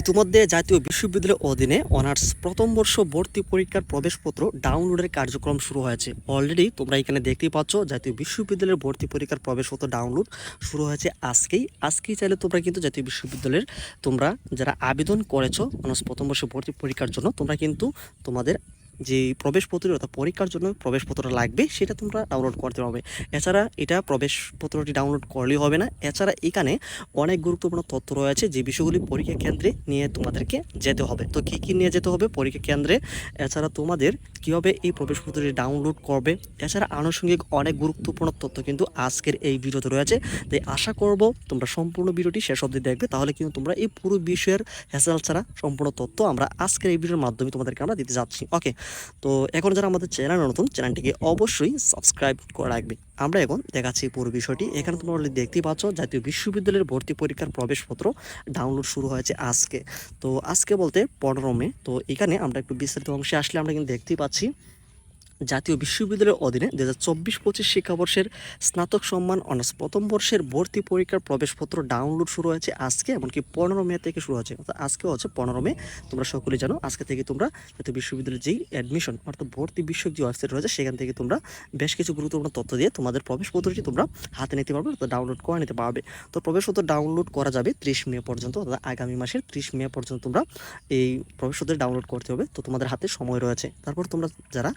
ইতিমধ্যে জাতীয় বিশ্ববিদ্যালয়ের অধীনে অনার্স প্রথম বর্ষ ভর্তি পরীক্ষার প্রবেশপত্র ডাউনলোডের কার্যক্রম শুরু হয়েছে। অলরেডি তোমরা এখানে দেখতেই পাচ্ছ, জাতীয় বিশ্ববিদ্যালয়ের ভর্তি পরীক্ষার প্রবেশপত্র ডাউনলোড শুরু হয়েছে আজকেই। আজকেই চাইলে তোমরা কিন্তু জাতীয় বিশ্ববিদ্যালয়ের তোমরা যারা আবেদন করেছ অনার্স প্রথম বর্ষ ভর্তি পরীক্ষার জন্য, তোমরা কিন্তু তোমাদের যে প্রবেশপত্র অর্থাৎ পরীক্ষার জন্য প্রবেশপত্র লাগবে, সেটা তোমরা ডাউনলোড করতে হবে এছাড়া এটা প্রবেশপত্রটি ডাউনলোড করলেই হবে না। এছাড়া এখানে অনেক গুরুত্বপূর্ণ তথ্য রয়েছে যে বিষয়গুলি পরীক্ষা কেন্দ্রে নিয়ে তোমাদেরকে যেতে হবে। তো কী কী নিয়ে যেতে হবে পরীক্ষা কেন্দ্রে? এছাড়া তোমাদের কীভাবে এই প্রবেশপত্রটি ডাউনলোড করবে? এছাড়া আনুষঙ্গিক অনেক গুরুত্বপূর্ণ তথ্য কিন্তু আজকের এই ভিডিওতে রয়েছে। তাই আশা করব তোমরা সম্পূর্ণ ভিডিওটি শেষ অবধি দেখবে। তাহলে কিন্তু তোমরা এই পুরো বিষয়ের হ্যাসেল ছাড়া সম্পূর্ণ তথ্য আমরা আজকের এই ভিডিওর মাধ্যমে তোমাদেরকে আমরা দিতে যাচ্ছি। ওকে তো এখন যারা আমাদের চ্যানেল নতুন চ্যানেলটিকে অবশ্যই সাবস্ক্রাইব করে রাখবে। আমরা এখন দেখাচ্ছি পুরো বিষয়টি। এখানে তোমরা অলরেডি দেখতেই পাচ্ছ, জাতীয় বিশ্ববিদ্যালয়ের ভর্তি পরীক্ষার প্রবেশপত্র ডাউনলোড শুরু হয়েছে আজকে। তো আজকে বলতে পনেরো মে, তো এখানে আমরা একটু বিস্তারিত অংশে আসলে আমরা কিন্তু দেখতেই পাচ্ছি জাতীয় বিশ্ববিদ্যালয়ের অধীনে দু হাজার চব্বিশ পঁচিশ শিক্ষাবর্ষের স্নাতক সম্মান অনার্স প্রথম বর্ষের ভর্তি পরীক্ষার প্রবেশপত্র ডাউনলোড শুরু হয়েছে আজকে, এমনকি পনেরো মে থেকে শুরু হয়েছে। অর্থাৎ আজকে হচ্ছে পনেরো মে। তোমরা সকলেই জানো, আজকে থেকে তোমরা জাতীয় বিশ্ববিদ্যালয়ের যেই অ্যাডমিশন অর্থাৎ ভর্তি বিষয়ক যে ওয়েবসাইট রয়েছে, সেখান থেকে তোমরা বেশ কিছু গুরুত্বপূর্ণ তথ্য দিয়ে তোমাদের প্রবেশপত্রটি তোমরা হাতে নিতে পারবে, অর্থাৎ ডাউনলোড করে নিতে পারবে। তো প্রবেশপত্র ডাউনলোড করা যাবে ত্রিশ মে পর্যন্ত, অর্থাৎ আগামী মাসের ত্রিশ মে পর্যন্ত তোমরা এই প্রবেশপত্র ডাউনলোড করতে হবে। তো তোমাদের হাতে সময় রয়েছে। তারপর তোমরা যারা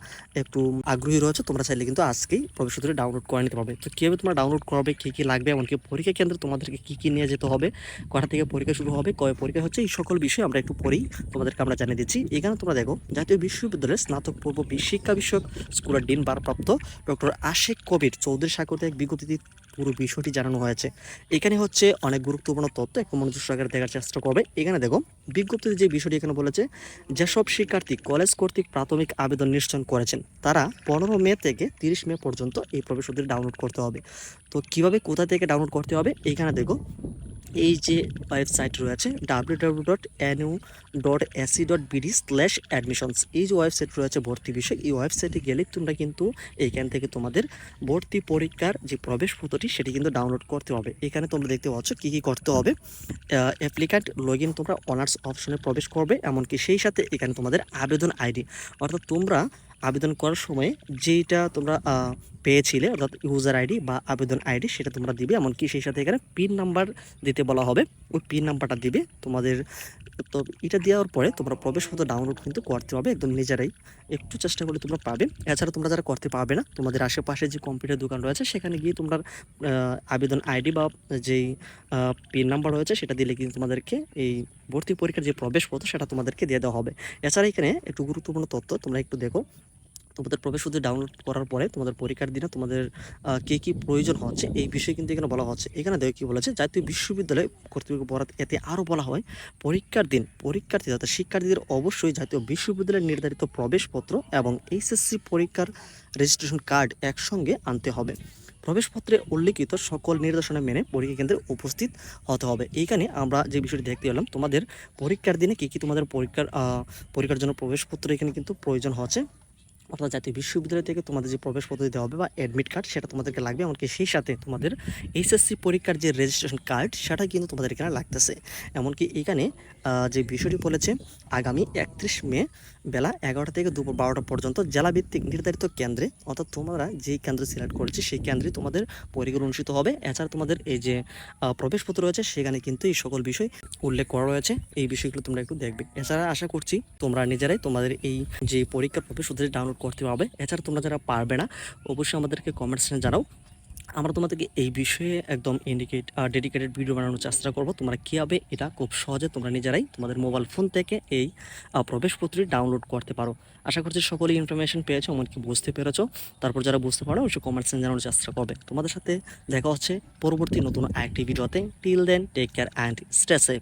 একটু আগ্রহী রয়েছে, তোমরা চাইলে কিন্তু আজকেই প্রবেশপত্র ডাউনলোড করে নিতে পারবে। তো কীভাবে তোমরা ডাউনলোড করবে, কী কী লাগবে, এমনকি পরীক্ষা কেন্দ্রে তোমাদেরকে কী কী নিয়ে যেতে হবে, কটা থেকে পরীক্ষা শুরু হবে কয় পরীক্ষা হচ্ছে, এই সকল বিষয়ে আমরা একটু পরেই তোমাদেরকে আমরা জানিয়ে দিচ্ছি। এখানে তোমরা দেখো, জাতীয় বিশ্ববিদ্যালয়ের স্নাতক, পূর্ব শিক্ষা বিষয়ক স্কুলের ডিন বারপ্রাপ্ত ডক্টর আশেক কবির চৌধুরী স্বাগত এক বিজ্ঞপ্তিতে পুরো বিষয়টি জানানো হয়েছে। এখানে হচ্ছে অনেক গুরুত্বপূর্ণ তথ্য, একটু মনোযোগ সরকার দেখার চেষ্টা করবে। এখানে দেখো বিজ্ঞপ্তিতে যে বিষয়টি এখানে বলেছে, যেসব শিক্ষার্থী কলেজ কর্তৃক প্রাথমিক আবেদন নিশ্চয়ন করেছেন, তারা পনেরো মে থেকে তিরিশ মে পর্যন্ত এই প্রবেশ ডাউনলোড করতে হবে। তো কীভাবে কোথা থেকে ডাউনলোড করতে হবে? এইখানে দেখো এই যে ওয়েবসাইট রয়েছে W W dot NU dot AC dot BD slash admissions এই যে ওয়েবসাইট রয়েছে ভর্তি বিষয়, এই ওয়েবসাইটে গেলে তোমরা কিন্তু এইখান থেকে তোমাদের ভর্তি পরীক্ষার যে প্রবেশপত্রটি সেটি কিন্তু ডাউনলোড করতে হবে। এখানে তোমরা দেখতে পাচ্ছ কী কী করতে হবে। অ্যাপ্লিক্যান্ট লগ ইন তোমরা অনার্স অপশনে প্রবেশ করবে, এমনকি সেই সাথে এখানে তোমাদের আবেদন আইডি অর্থাৎ তোমরা আবেদন করার সময় যেইটা তোমরা পেয়েছিলে, অর্থাৎ ইউজার আইডি বা আবেদন আইডি সেটা তোমরা দিবে, এমনকি সেই সাথে এখানে পিন নাম্বার দিতে বলা হবে। ওই পিন নাম্বারটা দিবে। তোমাদের, তো এটা দেওয়ার পরে তোমরা প্রবেশপত্র ডাউনলোড কিন্তু করতে হবে একদম নিজেরাই। একটু চেষ্টা করলে তোমরা পাবে। এছাড়া তোমরা যারা করতে পারবে না, তোমাদের আশেপাশে যে কম্পিউটার দোকান রয়েছে, সেখানে গিয়ে তোমরা আবেদন আইডি বা যেই পিন নাম্বার রয়েছে, সেটা দিলে কিন্তু তোমাদেরকে এই ভর্তি পরীক্ষার যে প্রবেশপত্র সেটা তোমাদেরকে দিয়ে দেওয়া হবে। এছাড়া এখানে একটু গুরুত্বপূর্ণ তথ্য তোমরা একটু দেখো। তোমাদের প্রবেশপত্র ডাউনলোড করার পরে তোমাদের পরীক্ষার দিনে তোমাদের কী কী প্রয়োজন হচ্ছে এই বিষয়ে কিন্তু এখানে বলা হচ্ছে। এখানে দেখো কি বলেছে, জাতীয় বিশ্ববিদ্যালয় কর্তৃপক্ষ বরাত এতে আরও বলা হয়, পরীক্ষার দিন, পরীক্ষার্থী অর্থাৎ শিক্ষার্থীদের অবশ্যই জাতীয় বিশ্ববিদ্যালয়ের নির্ধারিত প্রবেশপত্র এবং এইচএসসি পরীক্ষার রেজিস্ট্রেশন কার্ড একসঙ্গে আনতে হবে। প্রবেশপত্রে উল্লেখিত সকল নির্দেশনা মেনে পরীক্ষা কেন্দ্রে উপস্থিত হতে হবে। এইখানে আমরা যে বিষয়টি দেখতে পেলাম, তোমাদের পরীক্ষার দিনে কী কী তোমাদের পরীক্ষার পরীক্ষার জন্য প্রবেশপত্র এখানে কিন্তু প্রয়োজন হচ্ছে। অর্থাৎ জাতীয় বিশ্ববিদ্যালয় থেকে তোমাদের যে প্রবেশপত্র দিতে হবে বা অ্যাডমিট কার্ড সেটা তোমাদেরকে লাগবে, এমনকি সেই সাথে তোমাদের এইচএসসি পরীক্ষার যে রেজিস্ট্রেশন কার্ড সেটা কিন্তু তোমাদের এখানে লাগতেছে। এমনকি এখানে যে বিষয়টি বলেছে, আগামী একত্রিশ মে বেলা এগারোটা থেকে দুপুর বারোটা পর্যন্ত জেলাভিত্তিক নির্ধারিত কেন্দ্রে, অর্থাৎ তোমরা যেই কেন্দ্র সিলেক্ট করেছে সেই কেন্দ্রে তোমাদের পরীক্ষা অনুষ্ঠিত হবে। এছাড়া তোমাদের এই যে প্রবেশপত্র রয়েছে সেখানে কিন্তু এই সকল বিষয় উল্লেখ করা রয়েছে। এই বিষয়গুলো তোমরা একটু দেখবে। এছাড়া আশা করছি তোমরা নিজেরাই তোমাদের এই যে পরীক্ষার প্রবেশপত্র ডাউনলোড করতে হবে। এছাড়া তোমরা যারা পারবে না, অবশ্যই আমাদেরকে কমেন্টস জানাও। আমরা তোমাদেরকে এই বিষয়ে একদম ইন্ডিকেট ডেডিকেটেড ভিডিও বানানোর চেষ্টা করব। তোমরা কীভাবে এটা খুব সহজে তোমরা নিজেরাই তোমাদের মোবাইল ফোন থেকে এই প্রবেশপত্রটি ডাউনলোড করতে পারো। আশা করছি সকলেই ইনফরমেশন পেয়েছ, এমনকি বুঝতে পেরেছ। তারপর যারা বুঝতে পারো, অবশ্যই কমেন্টস জানানোর চেষ্টা করবে। তোমাদের সাথে দেখা হচ্ছে পরবর্তী নতুন আরেকটি ভিডিওতে till then take care and stay safe